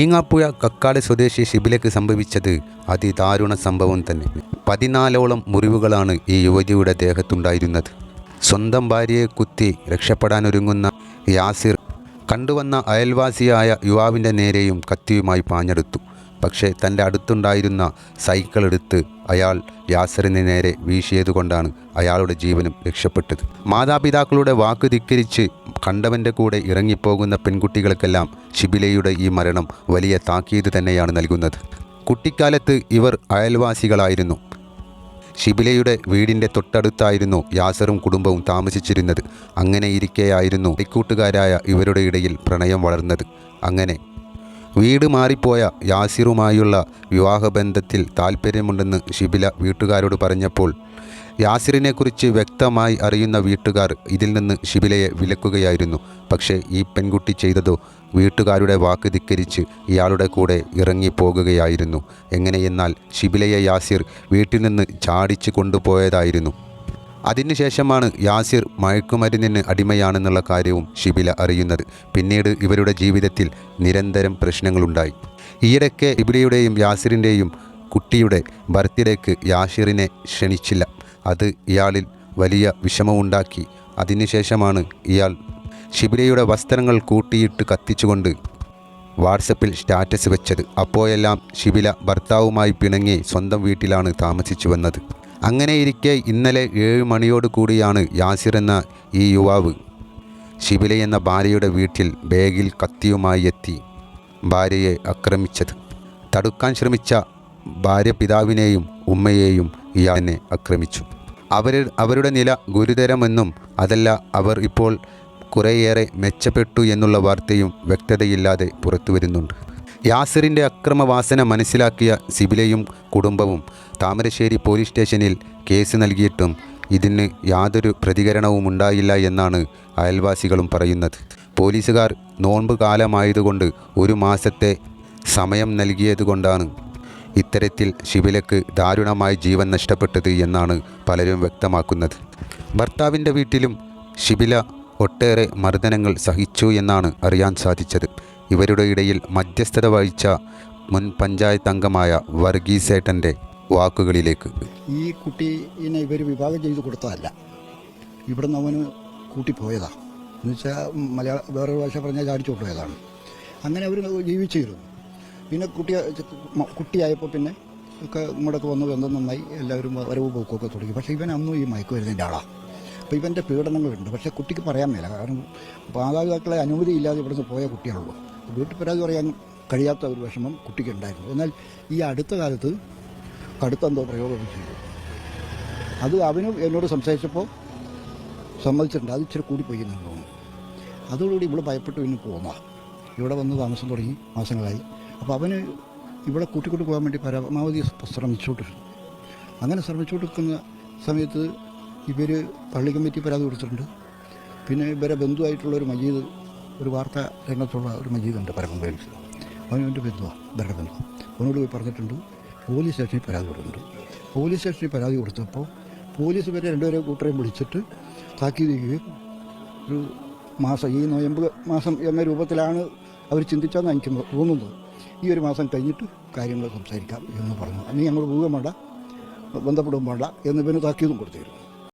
ഈങ്ങാപ്പുഴ കക്കാട് സ്വദേശി ഷിബിലയ്ക്ക് സംഭവിച്ചത് അതിദാരുണ സംഭവം തന്നെ. പതിനാലോളം മുറിവുകളാണ് ഈ യുവതിയുടെ ദേഹത്തുണ്ടായിരുന്നത്. സ്വന്തം ഭാര്യയെ കുത്തി രക്ഷപ്പെടാനൊരുങ്ങുന്ന യാസിർ കണ്ടുവന്ന അയൽവാസിയായ യുവാവിന്റെ നേരെയും കത്തിയുമായി പാഞ്ഞെടുത്തു. പക്ഷേ തന്റെ അടുത്തുണ്ടായിരുന്ന സൈക്കിൾ എടുത്ത് അയാൾ യാസറിന് നേരെ വീശിയതുകൊണ്ടാണ് അയാളുടെ ജീവനും രക്ഷപ്പെട്ടത്. മാതാപിതാക്കളുടെ വാക്ക് ധിക്കരിച്ച് കണ്ടവന്റെ കൂടെ ഇറങ്ങിപ്പോകുന്ന പെൺകുട്ടികൾക്കെല്ലാം ഷിബിലയുടെ ഈ മരണം വലിയ താക്കീത് തന്നെയാണ് നൽകുന്നത്. കുട്ടിക്കാലത്ത് ഇവർ അയൽവാസികളായിരുന്നു. ഷിബിലയുടെ വീടിന്റെ തൊട്ടടുത്തായിരുന്നു യാസറും കുടുംബവും താമസിച്ചിരുന്നത്. അങ്ങനെ ഇരിക്കെയായിരുന്നു ഇക്കൂട്ടുകാരായ ഇവരുടെ ഇടയിൽ പ്രണയം വളർന്നത്. അങ്ങനെ വീട് മാറിപ്പോയ യാസിറുമായുള്ള വിവാഹബന്ധത്തിൽ താല്പര്യമുണ്ടെന്ന് ഷിബില വീട്ടുകാരോട് പറഞ്ഞപ്പോൾ യാസിറിനെക്കുറിച്ച് വ്യക്തമായി അറിയുന്ന വീട്ടുകാർ ഇതിൽ നിന്ന് ഷിബിലയെ വിലക്കുകയായിരുന്നു. പക്ഷേ ഈ പെൺകുട്ടി ചെയ്തതോ വീട്ടുകാരുടെ വാക്ക് ധിക്കരിച്ച് ഇയാളുടെ കൂടെ ഇറങ്ങിപ്പോകുകയായിരുന്നു. എങ്ങനെയെന്നാൽ ഷിബിലയെ യാസിർ വീട്ടിൽ നിന്ന് ചാടിച്ചു കൊണ്ടുപോയതായിരുന്നു. അതിനുശേഷമാണ് യാസിർ മയക്കുമരുന്നിന് അടിമയാണെന്നുള്ള കാര്യവും ഷിബില അറിയുന്നത്. പിന്നീട് ഇവരുടെ ജീവിതത്തിൽ നിരന്തരം പ്രശ്നങ്ങളുണ്ടായി. ഈയിടയ്ക്ക് ഇബിലയുടെയും യാസിറിന്റെയും കുട്ടിയുടെ ബർത്ത്ഡേക്ക് യാസിറിനെ ക്ഷണിച്ചില്ല. അത് ഇയാളിൽ വലിയ വിഷമമുണ്ടാക്കി. അതിനുശേഷമാണ് ഇയാൾ ഷിബിലയുടെ വസ്ത്രങ്ങൾ കൂട്ടിയിട്ട് കത്തിച്ചുകൊണ്ട് വാട്സപ്പിൽ സ്റ്റാറ്റസ് വെച്ചത്. അപ്പോഴെല്ലാം ഷിബില ഭർത്താവുമായി പിണങ്ങി സ്വന്തം വീട്ടിലാണ് താമസിച്ചു വന്നത്. അങ്ങനെയിരിക്കെ ഇന്നലെ ഏഴ് മണിയോട് കൂടിയാണ് യാസിർ എന്ന ഈ യുവാവ് ശിബില എന്ന ഭാര്യയുടെ വീട്ടിൽ ബാഗിൽ കത്തിയുമായി എത്തി ഭാര്യയെ ആക്രമിച്ചത്. തടുക്കാൻ ശ്രമിച്ച ഭാര്യ പിതാവിനെയും ഉമ്മയെയും ഇയാളിനെ ആക്രമിച്ചു. അവർ അവരുടെ നില ഗുരുതരമെന്നും അതല്ല അവർ ഇപ്പോൾ കുറേയേറെ മെച്ചപ്പെട്ടു എന്നുള്ള വാർത്തയും വ്യക്തതയില്ലാതെ പുറത്തു വരുന്നുണ്ട് യാസിറിന്റെ അക്രമവാസന മനസ്സിലാക്കിയ സിബിലയും കുടുംബവും താമരശ്ശേരി പോലീസ് സ്റ്റേഷനിൽ കേസ് നൽകിയിട്ടും ഇതിന് യാതൊരു പ്രതികരണവും ഉണ്ടായില്ല എന്നാണ് അയൽവാസികളും പറയുന്നത്. പോലീസുകാർ നോൺപ് കാലമായതുകൊണ്ട് ഒരു മാസത്തെ സമയം നൽകിയതുകൊണ്ടാണ് ഇത്തരത്തിൽ ശിബിലയ്ക്ക് ദാരുണമായി ജീവൻ നഷ്ടപ്പെട്ടത് എന്നാണ് പലരും വ്യക്തമാക്കുന്നത്. ഭർത്താവിന്റെ വീട്ടിലും ഷിബില ഒട്ടേറെ മർദ്ദനങ്ങൾ സഹിച്ചു എന്നാണ് അറിയാൻ സാധിച്ചത്. ഇവരുടെ ഇടയിൽ മധ്യസ്ഥത വഹിച്ച മുൻ പഞ്ചായത്ത് അംഗമായ വർഗീസേട്ടന്റെ വാക്കുകളിലേക്ക്. ഈ കുട്ടീനെ ഇവർ വിവാഹം ചെയ്ത് കൊടുത്തതല്ല. ഇവിടുന്ന് അവന് എന്ന് എന്നുവെച്ചാൽ മലയാള വേറൊരു ഭാഷ പറഞ്ഞാൽ പോയതാണ്. അങ്ങനെ അവർ ജീവിച്ചിരുന്നു. പിന്നെ കുട്ടി കുട്ടിയായപ്പോൾ പിന്നെ ഒക്കെ ഇങ്ങോട്ടൊക്കെ വന്നു ബന്ധം നന്നായി എല്ലാവരും വരവ് പോക്കൊക്കെ തുടങ്ങി. പക്ഷേ ഇവൻ അന്നും ഈ മയക്കുമരുന്നിന്റെ ആളാണ് അപ്പോൾ ഇവന്റെ പീഡനങ്ങളുണ്ട്. പക്ഷേ കുട്ടിക്ക് പറയാൻ മേല. കാരണം മാതാപിതാക്കളെ അനുമതിയില്ലാതെ ഇവിടുന്ന് പോയ കുട്ടിയാണല്ലോ. വീട്ടിൽ പരാതി പറയാൻ കഴിയാത്ത ഒരു വിഷമം കുട്ടിക്ക് ഉണ്ടായിരുന്നു എന്നാൽ ഈ അടുത്ത കാലത്ത് കടുത്തെന്തോ പ്രയോഗം ചെയ്തു. അത് അവനും എന്നോട് സംസാരിച്ചപ്പോൾ സമ്മതിച്ചിട്ടുണ്ട്. അത് ഇച്ചിരി കൂടി പോയി എന്ന് തോന്നുന്നു അതോടുകൂടി ഇവിടെ ഭയപ്പെട്ട്. പിന്നെ പോന്നാ. ഇവിടെ വന്ന് താമസം തുടങ്ങി മാസങ്ങളായി. അപ്പോൾ അവന് ഇവിടെ കൂട്ടിക്കൂട്ടി പോകാൻ വേണ്ടി പരമാവധി ശ്രമിച്ചുകൊണ്ടിരുന്നു. അങ്ങനെ ശ്രമിച്ചുകൊണ്ടിരിക്കുന്ന സമയത്ത് ഇവർ പള്ളി കമ്മിറ്റി പരാതി കൊടുത്തിട്ടുണ്ട്. പിന്നെ ഇവരെ ബന്ധുവായിട്ടുള്ള ഒരു മജീദ് ഒരു വാർത്ത രംഗത്തുള്ള ഒരു മജീദുണ്ട് പരമ്പരയിൽ അവനവന്റെ ബന്ധുവാണ് ഇവരുടെ ബന്ധു. അവനോട് പോയി പറഞ്ഞിട്ടുണ്ട് പോലീസ് സ്റ്റേഷനിൽ പരാതി കൊടുത്തിട്ടുണ്ട്. പോലീസ് സ്റ്റേഷനിൽ പരാതി കൊടുത്തപ്പോൾ പോലീസ് ഇവരെ രണ്ടുപേരെ കൂട്ടരെയും വിളിച്ചിട്ട് താക്കീത് ചെയ്യുകയും ഒരു മാസം ഈ നോയമ്പ് മാസം എന്ന രൂപത്തിലാണ് അവർ ചിന്തിച്ചതെന്ന് എനിക്ക് തോന്നുന്നത്. ഈ ഒരു മാസം കഴിഞ്ഞിട്ട് കാര്യങ്ങൾ സംസാരിക്കാം എന്ന് പറഞ്ഞു. അന്ന് ഞങ്ങൾ പോവുകയും വേണ്ട ബന്ധപ്പെടുകയും വേണ്ട എന്നിവന് താക്കീതും കൊടുത്തിരുന്നു.